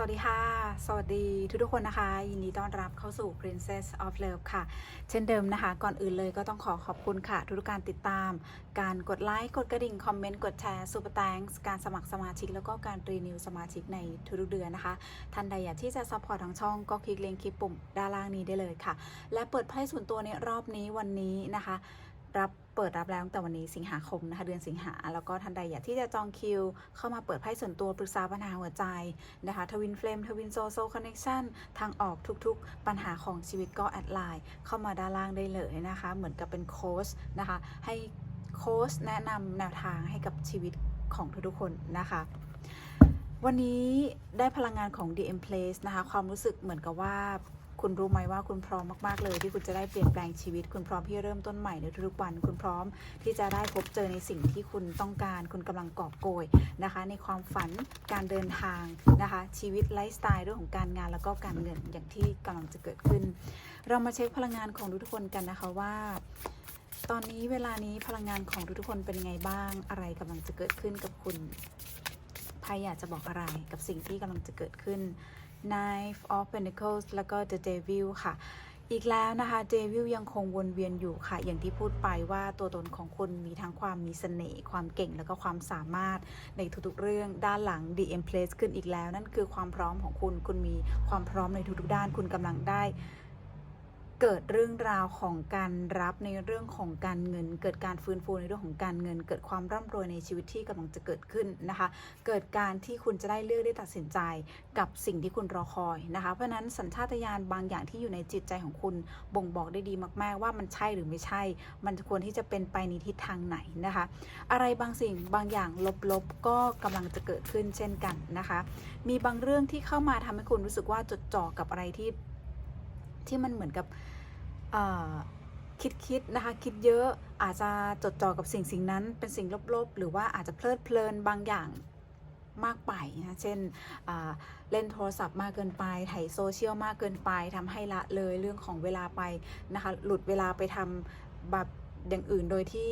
สวัสดีค่ะ สวัสดีทุกทุกคนนะคะ ยินดีต้อนรับเข้าสู่ Princess of Love ค่ะ เช่นเดิมนะคะ ก่อนอื่นเลยก็ต้องขอขอบคุณค่ะ ทุกๆการติดตาม การกดไลค์ กดกระดิ่ง คอมเมนต์ กดแชร์ซูเปอร์แตงการสมัครสมาชิก แล้วก็การรีนิวสมาชิกในทุกๆเดือนนะคะ ท่านใดอยากที่จะซัพพอร์ตทางช่องก็คลิกลิงก์คลิปปุ่มด้านล่างนี้ได้เลยค่ะ และเปิดไพ่ส่วนตัวในรอบนี้วันนี้นะคะ รับ เปิดรับแล้วตั้งแต่วันนี้สิงหาคมนะคะเดือนสิงหา แล้วก็ท่านใดอยากที่จะจองคิว เข้ามาเปิดไพ่ส่วนตัวปรึกษาปัญหาหัวใจนะคะทวินเฟลมทวินโซโซคอนเน t ชันทางออกทุกๆ ปัญหาของชีวิตก็แอดไลน์เข้ามาด้านล่างได้เลยนะคะ เหมือนกับเป็นโค้ชนะคะให้โค้ชแนะนำแนวทางให้กับชีวิตของทุกๆคนนะคะวันนี้ได้พลังงานของ DM Place นะคะ ความรู้สึกเหมือนกับว่า คุณรู้ไหมว่าคุณพร้อมมากๆเลย ที่คุณจะได้เปลี่ยนแปลงชีวิต คุณพร้อมที่จะเริ่มต้นใหม่ในทุกๆวัน คุณพร้อมที่จะได้พบเจอในสิ่งที่คุณต้องการ คุณกำลังกอบโกยนะคะ ในความฝันการเดินทางนะคะ ชีวิตไลฟ์สไตล์เรื่องของการงานแล้วก็การเงินอย่างที่กำลังจะเกิดขึ้น เรามาเช็คพลังงานของทุกคนกันนะคะว่าตอนนี้เวลานี้พลังงานของทุกๆคนเป็นยังไงบ้าง อะไรกำลังจะเกิดขึ้นกับคุณไพ่อยากจะบอกอะไรกับสิ่งที่กำลังจะเกิดขึ้น Knife of Pentacles แล้วก็ The Devil ค่ะ อีกแล้วนะคะ Devil ยังคงวนเวียนอยู่ค่ะ อย่างที่พูดไปว่าตัวตนของคุณมีทั้งความมีเสน่ห์ความเก่งแล้วก็ความสามารถในทุกๆเรื่องด้านหลัง The Empress ขึ้นอีกแล้ว นั่นคือความพร้อมของคุณ คุณมีความพร้อมในทุกๆด้าน คุณกำลังได้ เกิดเรื่องราวของการรับในเรื่องของการเงิน เกิดการฟื้นฟูในเรื่องของการเงิน เกิดความร่ำรวยในชีวิตที่กำลังจะเกิดขึ้นนะคะ เกิดการที่คุณจะได้เลือกได้ตัดสินใจกับสิ่งที่คุณรอคอยนะคะ เพราะนั้นสัญชาตญาณบางอย่างที่อยู่ในจิตใจของคุณบ่งบอกได้ดีมาก ๆ ว่ามันใช่หรือไม่ใช่ มันควรที่จะเป็นไปในทิศทางไหนนะคะ อะไรบางสิ่งบางอย่างลบๆก็กำลังจะเกิดขึ้นเช่นกันนะคะ มีบางเรื่องที่เข้ามาทำให้คุณรู้สึกว่าจดจ่อกับอะไรที่ ที่มันเหมือนกับคิดคิดๆนะคะคิดเยอะอาจจะจดจ่อกับสิ่งสิ่งนั้นเป็นสิ่งลบๆ หรือว่าอาจจะเพลิดเพลินบางอย่างมากไปนะเช่นเล่นโทรศัพท์มากเกินไปไถโซเชียลมากเกินไปทำให้ละเลยเรื่องของเวลาไปนะคะหลุดเวลาไปทำแบบ อย่างอื่นโดยที่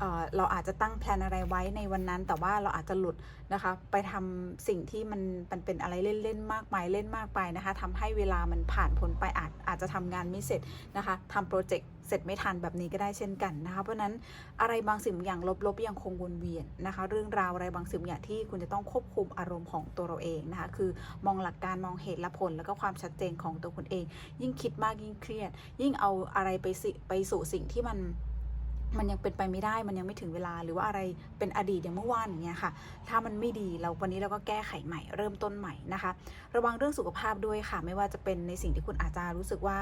เเราอาจจะตั้งแพลนอะไรไว้ในวันนั้น แต่ว่าเราอาจจะหลุดนะคะ ไปทำสิ่งที่มันมันเป็นอะไรเล่นๆมากมายเล่นมากไปนะคะทำให้เวลามันผ่านพ้นไปอาจอาจจะทำงานไม่เสร็จนะคะทำโปรเจกต์เสร็จไม่ทันแบบนี้ก็ได้เช่นกันนะคะ เพราะนั้นอะไรบางสิ่งอย่างลบๆยังคงวนเวียนนะคะ เรื่องราวอะไรบางสิ่งบางอย่างที่คุณจะต้องควบคุมอารมณ์ของตัวเราเองนะคะคือมองหลักการมองเหตุและผล แล้วก็ความชัดเจนของตัวคุณเอง ยิ่งคิดมากยิ่งเครียด ยิ่งเอาอะไรไปสิไปสู่สิ่งที่มัน มันยังเป็นไปไม่ได้มันยังไม่ถึงเวลาหรือว่าอะไรเป็นอดีตอย่างเมื่อวานอย่างเงี้ยค่ะ ถ้ามันไม่ดีเราวันนี้เราก็แก้ไขใหม่เริ่มต้นใหม่นะคะ ระวังเรื่องสุขภาพด้วยค่ะ ไม่ว่าจะเป็นในสิ่งที่คุณอาจจะรู้สึกว่า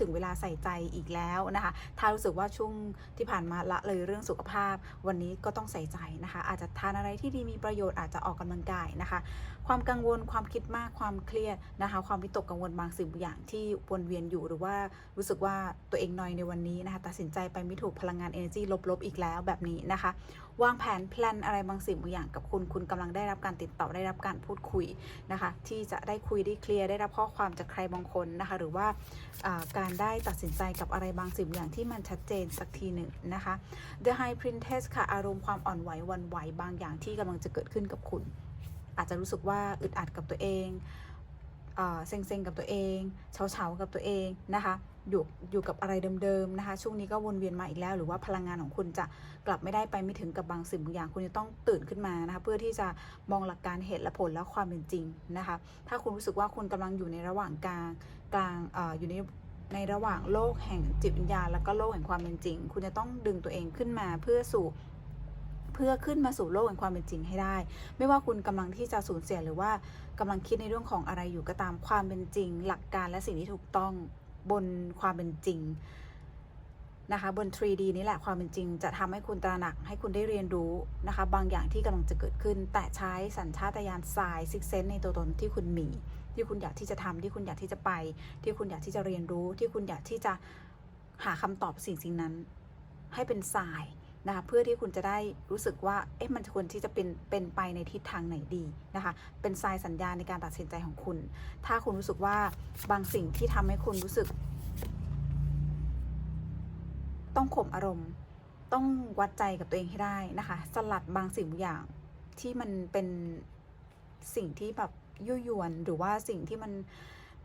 ถึงเวลาใส่ใจอีกแล้วนะคะ ถ้ารู้สึกว่าช่วงที่ผ่านมาละเลยเรื่องสุขภาพ วันนี้ก็ต้องใส่ใจนะคะ อาจจะทานอะไรที่ดีมีประโยชน์อาจจะออกกำลังกายนะคะ ความกังวลความคิดมากความเครียดนะคะ ความวิตกกังวลบางสิ่งบางอย่างที่วนเวียนอยู่หรือว่ารู้สึกว่าตัวเองนอยในวันนี้นะคะ ตัดสินใจไปไม่ถูกพลังงาน energy ลบๆอีกแล้วแบบนี้นะคะ วางแผนแพลนอะไรบางสิ่งบางอย่างกับคุณคุณกำลังได้รับการติดต่อได้รับการพูดคุยนะคะ ที่จะได้คุยได้เคลียร์ได้รับข้อความจากใครบางคนนะคะ หรือว่าการได้ตัดสินใจกับอะไรบางสิ่งบางอย่างที่มันชัดเจนสักทีหนึ่งนะคะ The High Princess ค่ะอารมณ์ความอ่อนไหววันไหวบางอย่างที่กำลังจะเกิดขึ้นกับคุณ อาจจะรู้สึกว่าอึดอัดกับตัวเองเอ่อเซ็งๆกับตัวเองเฉาๆกับตัวเองนะคะอยู่อยู่กับอะไรเดิมๆนะคะ ช่วงนี้ก็วนเวียนมาอีกแล้ว หรือว่าพลังงานของคุณจะกลับไม่ได้ไปไม่ถึงกับบางสิ่งบางอย่าง คุณจะต้องตื่นขึ้นมานะคะ เพื่อที่จะมองหลักการเหตุและผลและความเป็นจริงนะคะ ถ้าคุณรู้สึกว่าคุณกำลังอยู่ในระหว่างกลางกลางอออยู่ในในระหว่างโลกแห่งจิตวิญญาณ แล้วก็โลกแห่งความเป็นจริง คุณจะต้องดึงตัวเองขึ้นมาเพื่อสู่ เพื่อขึ้นมาสู่โลกแห่งความเป็นจริงให้ได้ ไม่ว่าคุณกำลังที่จะสูญเสียหรือว่ากำลังคิดในเรื่องของอะไรอยู่ก็ตามความเป็นจริง หลักการและสิ่งที่ถูกต้องบนความเป็นจริงนะคะบน 3D นี่แหละความเป็นจริง จะทำให้คุณตระหนักให้คุณได้เรียนรู้นะคะ บางอย่างที่กำลังจะเกิดขึ้น แต่ใช้สัญชาตญาณทรายซิกเซนในตัวตนที่คุณมี ที่คุณอยากที่จะทำที่คุณอยากที่จะไป ที่คุณอยากที่จะเรียนรู้ ที่คุณอยากที่จะหาคำตอบสิ่งสิ่งนั้น ให้เป็นทราย นะคะเพื่อที่คุณจะได้รู้สึกว่าเอ๊ะมันควรที่จะเป็นเป็นไปในทิศทางไหนดีนะคะ เป็นทรายสัญญาณในการตัดสินใจของคุณ ถ้าคุณรู้สึกว่าบางสิ่งที่ทำให้คุณรู้สึก ต้องข่มอารมณ์ ต้องวัดใจกับตัวเองให้ได้นะคะ สลัดบางสิ่งบางอย่างที่มันเป็นสิ่งที่แบบยั่วยวนหรือว่าสิ่งที่มัน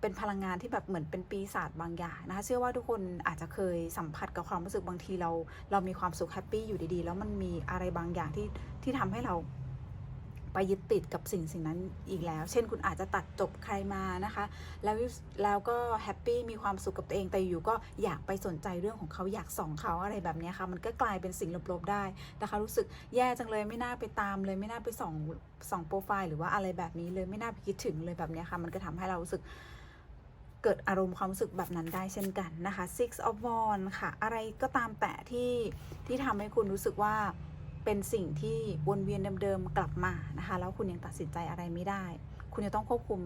เป็นพลังงานที่แบบเหมือนเป็นปีศาจบางอย่างนะคะเชื่อว่าทุกคนอาจจะเคยสัมผัสกับความรู้สึกบางทีเราเรามีความสุขแฮปปี้อยู่ดีๆ แล้วมันมีอะไรบางอย่างที่ที่ทำให้เราไปยึดติดกับสิ่งสิ่งนั้นอีกแล้ว เช่น คุณอาจจะตัดจบใครมานะคะ แล้วแล้วก็แฮปปี้มีความสุขกับตัวเอง แต่อยู่ก็อยากไปสนใจเรื่องของเขาอยากส่องเขาอะไรแบบนี้ค่ะ มันก็กลายเป็นสิ่งลบๆได้นะคะ รู้สึกแย่จังเลยไม่น่าไปตามเลยไม่น่าไปส่องส่องโปรไฟล์หรือว่าอะไรแบบนี้เลยไม่น่าไปคิดถึงเลยแบบนี้ค่ะ มันก็ทำให้เรารู้สึก เกิดอารมณ์ความรู้สึกแบบนั้นได้เช่นกันนะคะ six of wands ค่ะ อะไรก็ตามแต่ที่ที่ทำให้คุณรู้สึกว่าเป็นสิ่งที่วนเวียนเดิมๆกลับมานะคะ แล้วคุณยังตัดสินใจอะไรไม่ได้ คุณจะต้องควบคุม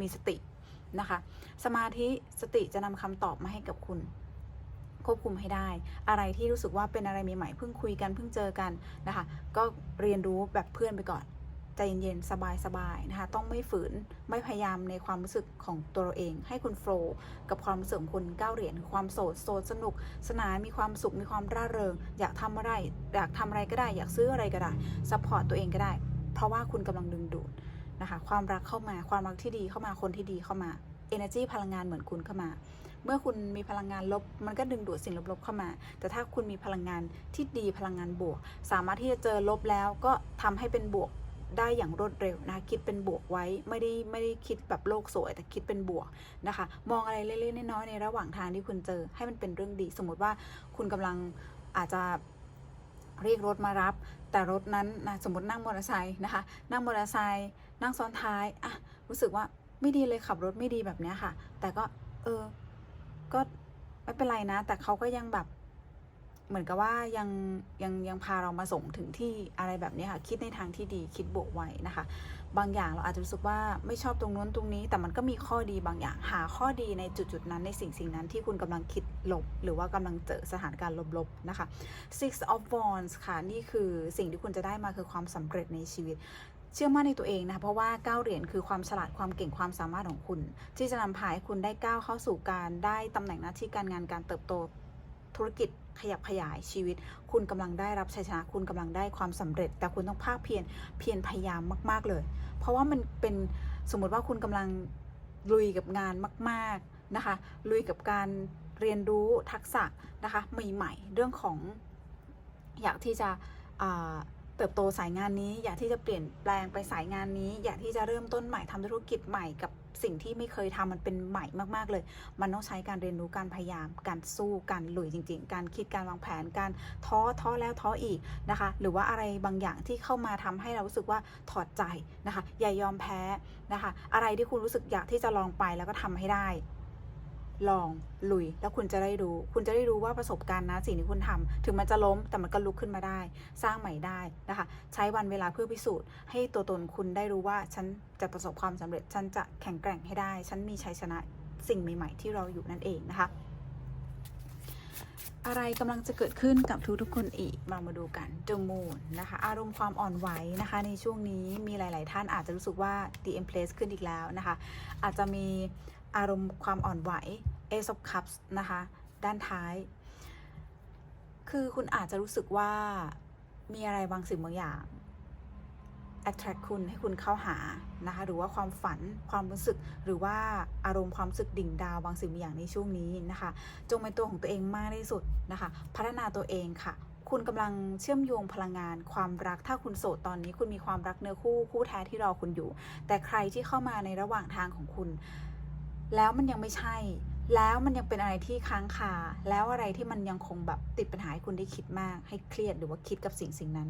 มีสตินะคะ สมาธิสติจะนำคำตอบมาให้กับคุณควบคุมให้ได้ อะไรที่รู้สึกว่าเป็นอะไรใหม่ๆเพิ่งคุยกันเพิ่งเจอกันนะคะ ก็เรียนรู้แบบเพื่อนไปก่อน ใจเย็นๆ สบายๆ นะคะ ต้องไม่ฝืน ไม่พยายามในความรู้สึกของตัวเราเอง ให้คุณโฟล์กับความรู้สึกของคุณก้าวเหรียญ ความโสด โสดสนุก สนาน มีความสุข มีความร่าเริง อยากทำอะไร อยากทำอะไรก็ได้ อยากซื้ออะไรก็ได้ ซัพพอร์ตตัวเองก็ได้ เพราะว่าคุณกำลังดึงดูดนะคะ ความรักเข้ามา ความรักที่ดีเข้ามา คนที่ดีเข้ามา energy พลังงานเหมือนคุณเข้ามาเมื่อคุณมีพลังงานลบ มันก็ดึงดูดสิ่งลบๆเข้ามา แต่ถ้าคุณมีพลังงานที่ดีพลังงานบวก สามารถที่จะเจอลบแล้วก็ทำให้เป็นบวก ได้อย่างรวดเร็วนะคะคิดเป็นบวกไว้ไม่ได้ไม่ได้คิดแบบโลกสวย แต่คิดเป็นบวกนะคะ มองอะไรเล็กๆน้อยๆในระหว่างทางที่คุณเจอให้มันเป็นเรื่องดี สมมติว่าคุณกำลังอาจจะเรียกรถมารับ แต่รถนั้นนะสมมตินั่งมอเตอร์ไซค์นะคะ นั่งมอเตอร์ไซค์นั่งซ้อนท้ายอะรู้สึกว่าไม่ดีเลยขับรถไม่ดีแบบเนี้ยค่ะ แต่ก็เออก็ไม่เป็นไรนะ แต่เขาก็ยังแบบ เหมือนกับว่ายังยังยังพาเรามาส่งถึงที่อะไรแบบนี้ค่ะ คิดในทางที่ดีคิดบวกไว้นะคะ บางอย่างเราอาจจะรู้สึกว่าไม่ชอบตรงนู้นตรงนี้ แต่มันก็มีข้อดีบางอย่างหาข้อดีในจุดจุดนั้นในสิ่งสิ่งนั้นที่คุณกำลังคิดลบ หรือว่ากำลังเจอสถานการณ์ลบๆนะคะ six of wands ค่ะนี่คือสิ่งที่คุณจะได้มาคือความสำเร็จในชีวิตเชื่อมั่นในตัวเองนะคะเพราะว่าก้าวเหรียญคือความฉลาดความเก่งความสามารถของคุณ ที่จะนำพาให้คุณได้ก้าวเข้าสู่การได้ตำแหน่งหน้าที่การงานการเติบโต ธุรกิจขยับขยายชีวิต คุณกำลังได้รับชัยชนะ คุณกำลังได้ความสำเร็จ แต่คุณต้องภาคเพียรเพียรพยายามมาก ๆเลย เพราะว่ามันเป็นสมมติว่าคุณกำลังลุยกับงานมาก ๆนะคะ ลุยกับการเรียนรู้ทักษะนะคะใหม่ๆ เรื่องของอยากที่จะเติบโตสายงานนี้ อยากที่จะเปลี่ยนแปลงไปสายงานนี้ อยากที่จะเริ่มต้นใหม่ทำธุรกิจใหม่กับ สิ่งที่ไม่เคยทำมันเป็นใหม่มากๆเลย มันต้องใช้การเรียนรู้การพยายาม การสู้การลุยจริง ๆ การคิดการวางแผนการท้อท้อแล้วท้ออีกนะคะ หรือว่าอะไรบางอย่างที่เข้ามาทำให้เรารู้สึกว่าถอดใจนะคะ อย่ายอมแพ้นะคะ อะไรที่คุณรู้สึกอยากที่จะลองไปแล้วก็ทำให้ได้ ลองลุย แล้วคุณจะได้รู้ คุณจะได้รู้ว่าประสบการณ์นะสิ่งที่คุณทำถึงมันจะล้มแต่มันก็ลุกขึ้นมาได้ สร้างใหม่ได้นะคะ ใช้วันเวลาเพื่อพิสูจน์ ให้ตัวตนคุณได้รู้ว่าฉันจะประสบความสำเร็จ ฉันจะแข็งแกร่งให้ได้ ฉันมีชัยชนะสิ่งใหม่ ๆ ที่เราอยู่นั่นเองนะคะ อะไรกำลังจะเกิดขึ้นกับทุกๆคนอีกมามาดูกัน The Moon นะคะ อารมณ์ความอ่อนไหวนะคะ ในช่วงนี้มีหลาย ๆ ท่านอาจจะรู้สึกว่า The Empress ขึ้นอีกแล้วนะคะ อาจจะมี อารมณ์ความอ่อนไหว Ace of Cups นะคะ ด้านท้าย คือคุณอาจจะรู้สึกว่ามีอะไรบางสิ่งบางอย่าง attract คุณให้คุณเข้าหานะคะ หรือว่าความฝันความรู้สึก หรือว่าอารมณ์ความรู้สึกดิ่งดาวบางสิ่งบางอย่างในช่วงนี้นะคะ จงเป็นตัวของตัวเองมากที่สุดนะคะ พัฒนาตัวเองค่ะ คุณกำลังเชื่อมโยงพลังงาน ความรักถ้าคุณโสดตอนนี้ คุณมีความรักเนื้อคู่คู่แท้ที่รอคุณอยู่ แต่ใครที่เข้ามาในระหว่างทางของคุณ แล้วมันยังไม่ใช่ แล้วมันยังเป็นอะไรที่ค้างคา แล้วอะไรที่มันยังคงแบบติดปัญหาให้คุณได้คิดมาก ให้เครียดหรือว่าคิดกับสิ่งสิ่งนั้น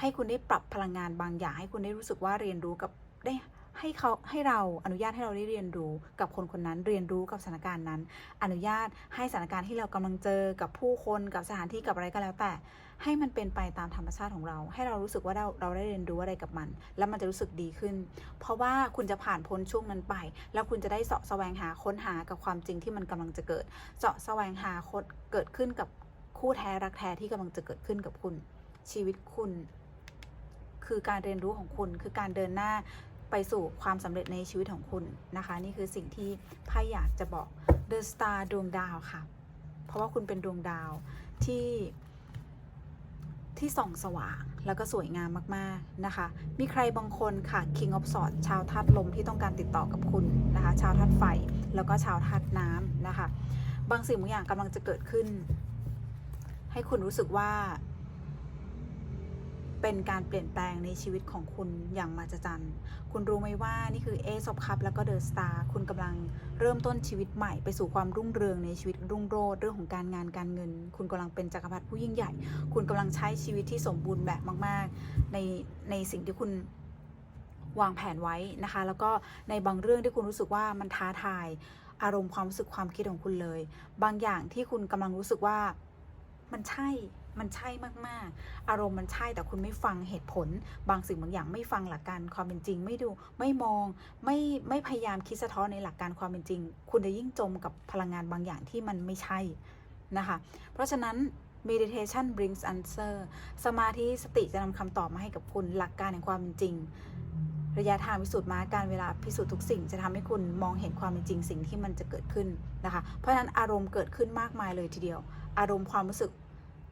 ให้คุณได้ปรับพลังงานบางอย่าง ให้คุณได้รู้สึกว่าเรียนรู้กับได้ให้เขาให้เราอนุญาตให้เราได้เรียนรู้กับคนคนนั้นเรียนรู้กับสถานการณ์นั้น อนุญาตให้สถานการณ์ที่เรากำลังเจอกับผู้คนกับสถานที่กับอะไรก็แล้วแต่ ให้มันเป็นไปตามธรรมชาติของเรา ให้เรารู้สึกว่าเราเราได้เรียนรู้อะไรกับมัน แล้วมันจะรู้สึกดีขึ้น เพราะว่าคุณจะผ่านพ้นช่วงนั้นไป แล้วคุณจะได้เสาะแสวงหาค้นหากับความจริงที่มันกำลังจะเกิดเสาะแสวงหาคดเกิดขึ้นกับคู่แท้รักแท้ที่กำลังจะเกิดขึ้นกับคุณ ชีวิตคุณ คือการเรียนรู้ของคุณ คือการเดินหน้าไปสู่ความสำเร็จในชีวิตของคุณนะคะ นี่คือสิ่งที่ไพ่อยากจะบอก The Star ดวงดาวค่ะ เพราะว่าคุณเป็นดวงดาวที่ ที่ส่องสว่าง แล้วก็สวยงามมากๆนะคะ มีใครบางคนค่ะ King of Swords ชาวธาตุลมที่ต้องการติดต่อกับคุณนะคะ ชาวธาตุไฟแล้วก็ชาวธาตุน้ำนะคะ บางสิ่งบางอย่างกำลังจะเกิดขึ้น ให้คุณรู้สึกว่า เป็นการเปลี่ยนแปลงในชีวิตของคุณอย่างมหัศจรรย์คุณรู้ไหมว่านี่คือเอซอฟคัพแล้วก็เดอะสตาร์คุณกำลังเริ่มต้นชีวิตใหม่ไปสู่ความรุ่งเรืองในชีวิตรุ่งโรจน์เรื่องของการงานการเงิน คุณกำลังเป็นจักรพรรดิผู้ยิ่งใหญ่ คุณกำลังใช้ชีวิตที่สมบูรณ์แบบมาก ๆ ในในสิ่งที่คุณวางแผนไว้นะคะ แล้วก็ในบางเรื่องที่คุณรู้สึกว่ามันท้าทาย อารมณ์ความรู้สึกความคิดของคุณเลย บางอย่างที่คุณกำลังรู้สึกว่ามันใช่ มันใช่มากๆ อารมณ์มันใช่แต่คุณไม่ฟังเหตุผล บางสิ่งบางอย่างไม่ฟังหลักการความเป็นจริง ไม่ดูไม่มองไม่ไม่พยายามคิดสะท้อนในหลักการความเป็นจริง คุณจะยิ่งจมกับพลังงานบางอย่างที่มันไม่ใช่นะคะ เพราะฉะนั้น meditation brings answer สมาธิสติจะนำคำตอบมาให้กับคุณหลักการแห่งความเป็นจริง ระยะทางพิสูจน์มาการเวลาพิสูจน์ทุกสิ่ง จะทำให้คุณมองเห็นความเป็นจริงสิ่งที่มันจะเกิดขึ้นนะคะ เพราะฉะนั้นอารมณ์เกิดขึ้นมากมายเลยทีเดียว อารมณ์ความรู้สึก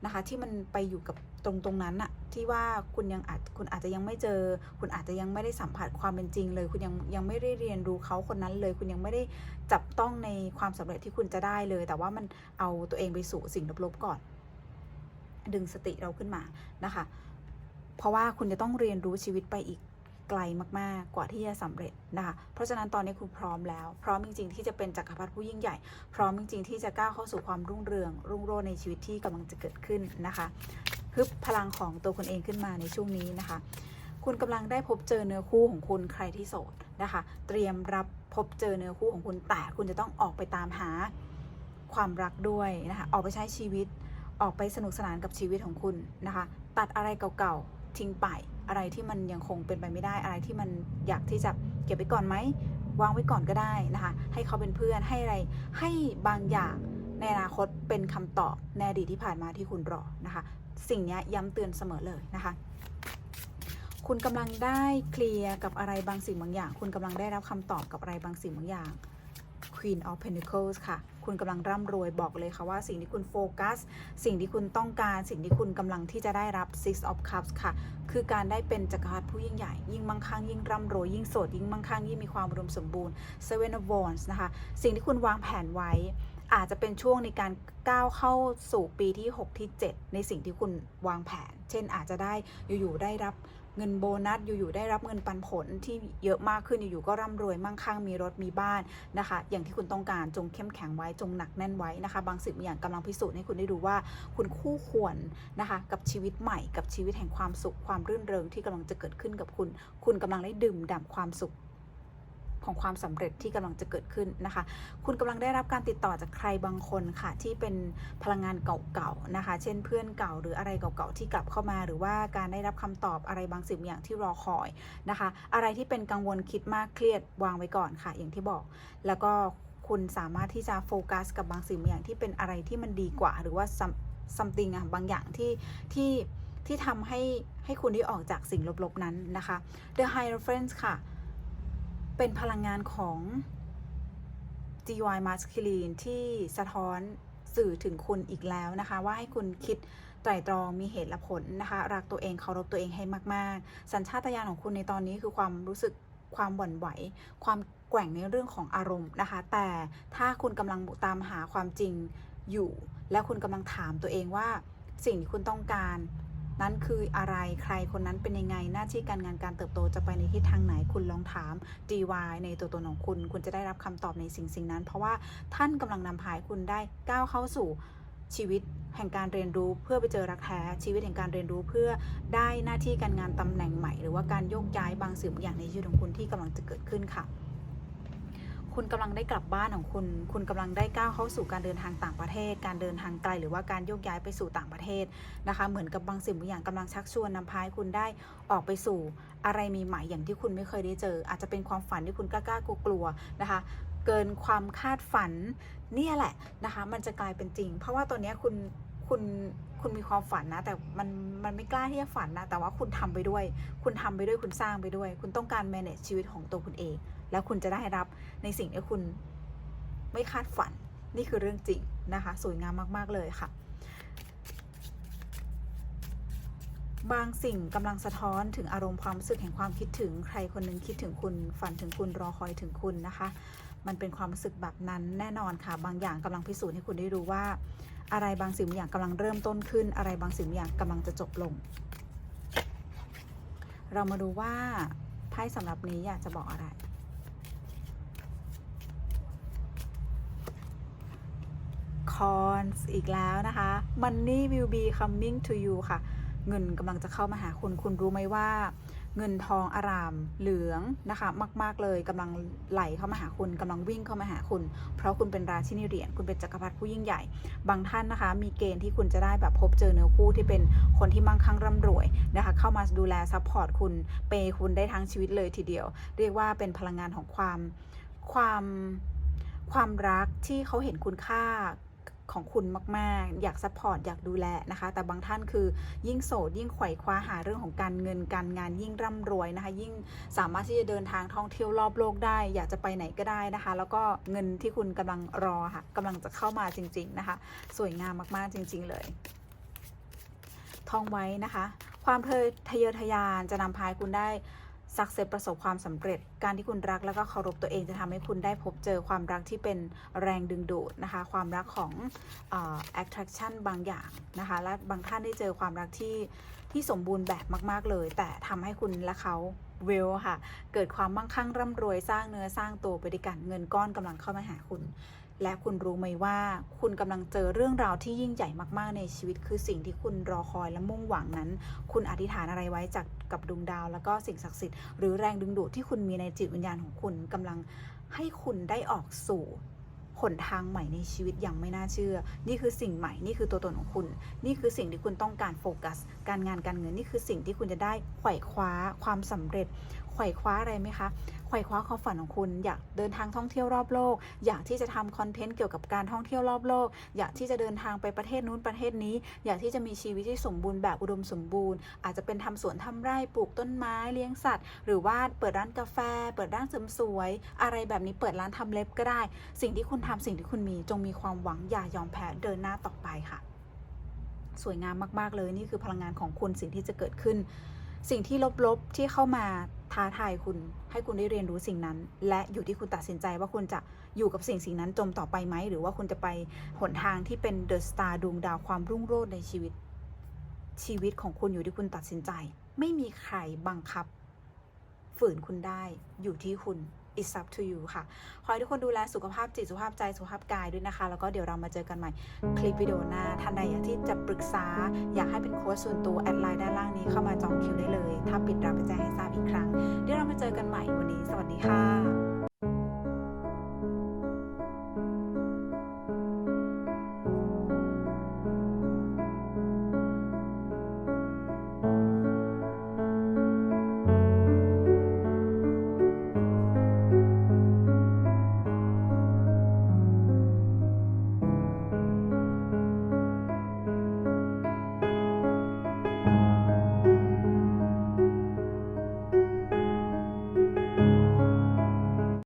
นะคะ ที่มันไปอยู่กับตรงตรงนั้นอะที่ว่าคุณยังอาจคุณอาจจะยังไม่เจอ คุณอาจจะยังไม่ได้สัมผัสความเป็นจริงเลย คุณยังยังไม่ได้เรียนรู้เขาคนนั้นเลย คุณยังไม่ได้จับต้องในความสำเร็จที่คุณจะได้เลย แต่ว่ามันเอาตัวเองไปสู่สิ่งลบๆก่อน ดึงสติเราขึ้นมานะคะ เพราะว่าคุณจะต้องเรียนรู้ชีวิตไปอีก ไกลมากๆ กว่าที่จะสำเร็จนะคะ เพราะฉะนั้นตอนนี้คุณพร้อมแล้ว พร้อมจริง ๆ ที่จะเป็นจักรพรรดิผู้ยิ่งใหญ่ พร้อมจริง ๆ ที่จะก้าวเข้าสู่ความรุ่งเรือง รุ่งโรจน์ในชีวิตที่กำลังจะเกิดขึ้นนะคะฮึบพลังของตัวคุณเองขึ้นมาในช่วงนี้นะคะ คุณกำลังได้พบเจอเนื้อคู่ของคุณใครที่โสดนะคะ เตรียมรับพบเจอเนื้อคู่ของคุณแต่คุณจะต้องออกไปตามหาความรักด้วยนะคะ ออกไปใช้ชีวิต ออกไปสนุกสนานกับชีวิตของคุณนะคะ ตัดอะไรเก่าๆ ทิ้งไป อะไรที่มันยังคงเป็นไปไม่ได้ อะไรที่มันอยากที่จะเก็บไว้ก่อนไหมวางไว้ก่อนก็ได้นะคะ ให้เขาเป็นเพื่อนให้อะไรให้บางอย่างในอนาคตเป็นคำตอบในอดีตที่ผ่านมาที่คุณรอนะคะ สิ่งนี้ย้ำเตือนเสมอเลยนะคะ คุณกำลังได้เคลียร์กับอะไรบางสิ่งบางอย่าง คุณกำลังได้รับคำตอบกับอะไรบางสิ่งบางอย่าง Queen of Pentacles ค่ะ คุณกำลังร่ำรวยบอกเลยค่ะว่าสิ่งที่คุณโฟกัส สิ่งที่คุณต้องการ สิ่งที่คุณกำลังที่จะได้รับ Six of Cups ค่ะ คือการได้เป็นจักรพรรดิผู้ยิ่งใหญ่ ยิ่งมั่งคั่งยิ่งร่ำรวย ยิ่งโสด ยิ่งมั่งคั่งยิ่งมีความอุดมสมบูรณ์ Seven of Wands นะคะ สิ่งที่คุณวางแผนไว้ อาจจะเป็นช่วงในการก้าวเข้าสู่ปีที่ 6 ที่ 7 ในสิ่งที่คุณวางแผน เช่นอาจจะได้อยู่ๆได้รับ เงินโบนัสอยู่ๆได้รับเงินปันผลที่เยอะมากขึ้นอยู่ๆก็ร่ำรวยมั่งคั่งมีรถมีบ้านนะคะ อย่างที่คุณต้องการจงเข้มแข็งไว้จงหนักแน่นไว้นะคะ บางสิ่งบางอย่างกำลังพิสูจน์ให้คุณได้ดูว่า คุณคู่ควรนะคะกับชีวิตใหม่กับชีวิตแห่งความสุขความรื่นเริงที่กำลังจะเกิดขึ้นกับคุณ คุณกำลังได้ดื่มด่ำความสุข ของความสำเร็จที่กำลังจะเกิดขึ้นนะคะ คุณกำลังได้รับการติดต่อจากใครบางคนค่ะ ที่เป็นพลังงานเก่าๆนะคะ เช่นเพื่อนเก่าหรืออะไรเก่าๆที่กลับเข้ามา หรือว่าการได้รับคำตอบอะไรบางสิ่งอย่างที่รอคอยนะคะ อะไรที่เป็นกังวลคิดมากเครียดวางไว้ก่อนค่ะ อย่างที่บอก แล้วก็คุณสามารถที่จะโฟกัสกับบางสิ่งอย่างที่เป็นอะไรที่มันดีกว่า หรือว่า some- something อะบางอย่างที่ที่ที่ทำให้ให้คุณได้ออกจากสิ่งลบๆนั้นนะคะ The Hierophant ค่ะ เป็นพลังงานของ GY Masculine ที่สะท้อนสื่อถึงคุณอีกแล้วนะคะ ว่าให้คุณคิดไตร่ตรองมีเหตุและผลนะคะ รักตัวเองเคารพตัวเองให้มาก ๆ สัญชาตญาณของคุณในตอนนี้คือความรู้สึกความหวั่นไหว ความแกว่งในเรื่องของอารมณ์นะคะ แต่ถ้าคุณกำลังตามหาความจริงอยู่ และคุณกำลังถามตัวเองว่าสิ่งที่คุณต้องการ นั้นคืออะไรใครคนนั้นเป็นยังไง หน้าที่การงานการเติบโตจะไปในทิศทางไหนคุณลองถาม DY ในตัวตนของคุณ คุณจะได้รับคำตอบในสิ่งสิ่งนั้น เพราะว่าท่านกำลังนำพาให้คุณได้ก้าวเข้าสู่ชีวิตแห่งการเรียนรู้เพื่อไปเจอรักแท้ชีวิตแห่งการเรียนรู้เพื่อได้หน้าที่การงานตำแหน่งใหม่ หรือว่าการโยกย้ายบางสิ่งบางอย่างในชีวิตของคุณที่กำลังจะเกิดขึ้นค่ะ คุณกำลังได้กลับบ้านของคุณ คุณกำลังได้ก้าวเข้าสู่การเดินทางต่างประเทศ การเดินทางไกลหรือว่าการโยกย้ายไปสู่ต่างประเทศนะคะ เหมือนกับบางสิ่งบางอย่างกำลังชักชวนนำพาให้คุณได้ออกไปสู่อะไรมีใหม่อย่างที่คุณไม่เคยได้เจอ อาจจะเป็นความฝันที่คุณกล้าๆกลัวๆนะคะ เกินความคาดฝันเนี่ยแหละนะคะ มันจะกลายเป็นจริง เพราะว่าตอนนี้คุณคุณ คุณมีความฝันนะ แต่มันมันไม่กล้าที่จะฝันนะ แต่ว่าคุณทำไปด้วย คุณทำไปด้วยคุณสร้างไปด้วย คุณต้องการ manage ชีวิตของตัวคุณเอง แล้วคุณจะได้รับในสิ่งที่คุณไม่คาดฝันนี่คือเรื่องจริงนะคะ สวยงามมาก ๆ เลยค่ะ บางสิ่งกำลังสะท้อนถึงอารมณ์ความรู้สึกแห่งความคิดถึง ใครคนหนึงคิดถึงคุณฝันถึงคุณรอคอยถึงคุณนะคะ มันเป็นความรู้สึกแบบนั้นแน่นอนค่ะ บางอย่างกำลังพิสูจน์ให้คุณได้รู้ว่า อะไรบางสิ่งบางอย่างกำลังเริ่มต้นขึ้น อะไรบางสิ่งบางอย่างกำลังจะจบลง เรามาดูว่าไพ่สำหรับนี้อยากจะบอกอะไรคอนอีกแล้วนะคะ Money will be coming to you ค่ะ เงินกำลังจะเข้ามาหาคุณ คุณรู้ไหมว่า เงินทองอารามเหลืองนะคะมาก ๆเลยกำลังไหลเข้ามาหาคุณกำลังวิ่งเข้ามาหาคุณ เพราะคุณเป็นราชินีเหรียญคุณเป็นจักรพรรดิผู้ยิ่งใหญ่ บางท่านนะคะ มีเกณฑ์ที่คุณจะได้แบบพบเจอเนื้อคู่ที่เป็นคนที่มั่งคั่งร่ำรวยนะคะ เข้ามาดูแลซัพพอร์ตคุณเปย์คุณได้ทั้งชีวิตเลยทีเดียว เรียกว่าเป็นพลังงานของความความความรักที่เขาเห็นคุณค่า ของคุณมาก ๆ อยากซัพพอร์ต อยากดูแลนะคะ แต่บางท่านคือยิ่งโสด ยิ่งไขว่คว้าหาเรื่องของการเงินการงานยิ่งร่ำรวยนะคะ ยิ่งสามารถที่จะเดินทางท่องเที่ยวรอบโลกได้ อยากจะไปไหนก็ได้นะคะ แล้วก็เงินที่คุณกำลังรอค่ะกำลังจะเข้ามาจริง ๆ นะคะ สวยงามมากๆจริง ๆ เลยท่องไว้นะคะ ความเพลิทะเยอทะยานจะนำพาคุณได้ สักเซสประสบความสำเร็จ การที่คุณรักแล้วก็เคารพตัวเองจะทำให้คุณได้พบเจอความรักที่เป็นแรงดึงดูดนะคะ ความรักของออ attraction บางอย่างนะคะ และบางท่านได้เจอความรักที่ที่สมบูรณ์แบบมาก ๆ เลย แต่ทำให้คุณและเขาเวลค่ะ เกิดความมั่งคั่งร่ำรวยสร้างเนื้อสร้างตัวไปด้วยกันเงินก้อนกำลังเข้ามาหาคุณ และคุณรู้ไหมว่า คุณกำลังเจอเรื่องราวที่ยิ่งใหญ่มากๆในชีวิต คือสิ่งที่คุณรอคอยและมุ่งหวังนั้น คุณอธิษฐานอะไรไว้จากกับดวงดาว แล้วก็สิ่งศักดิ์สิทธิ์หรือแรงดึงดูดที่คุณมีในจิตวิญญาณของคุณกำลังให้คุณได้ออกสู่หนทางใหม่ในชีวิตอย่างไม่น่าเชื่อ นี่คือสิ่งใหม่ นี่คือตัวตนของคุณ นี่คือสิ่งที่คุณต้องการโฟกัส การงานการเงิน นี่คือสิ่งที่คุณจะได้ไขว่คว้าความสำเร็จ ไขว่คว้าอะไรไหมคะไขว่คว้าความฝันของคุณ อยากเดินทางท่องเที่ยวรอบโลก อยากที่จะทำคอนเทนต์เกี่ยวกับการท่องเที่ยวรอบโลก อยากที่จะเดินทางไปประเทศนู้นประเทศนี้ อยากที่จะมีชีวิตที่สมบูรณ์แบบอุดมสมบูรณ์ อาจจะเป็นทำสวนทำไร่ปลูกต้นไม้เลี้ยงสัตว์ หรือว่าเปิดร้านกาแฟ เปิดร้านเสริมสวย อะไรแบบนี้เปิดร้านทำเล็บก็ได้ สิ่งที่คุณทำสิ่งที่คุณมีจงมีความหวังอย่ายอมแพ้เดินหน้าต่อไปค่ะ สวยงามมากๆเลยนี่คือพลังงานของคุณสิ่งที่จะเกิดขึ้น สิ่งที่ลบๆที่เข้ามา ท้าทายคุณให้คุณได้เรียนรู้สิ่งนั้น และอยู่ที่คุณตัดสินใจว่าคุณจะอยู่กับสิ่งสิ่งนั้นจมต่อไปไหม หรือว่าคุณจะไปหนทางที่เป็นเดอะสตาร์ดวงดาวความรุ่งโรจน์ในชีวิต ชีวิตของคุณอยู่ที่คุณตัดสินใจ ไม่มีใครบังคับ ฝืนคุณได้อยู่ที่คุณ it's up to you ค่ะ ขอให้ทุกคนดูแลสุขภาพจิต สุขภาพใจ สุขภาพกายด้วยนะคะ แล้วก็เดี๋ยวเรามาเจอกันใหม่ คลิปวิดีโอหน้า ท่านใดอยากที่จะปรึกษา อยากให้เป็นโค้ชส่วนตัว แอดไลน์ด้านล่างนี้เข้ามาจองคิวได้เลยถ้า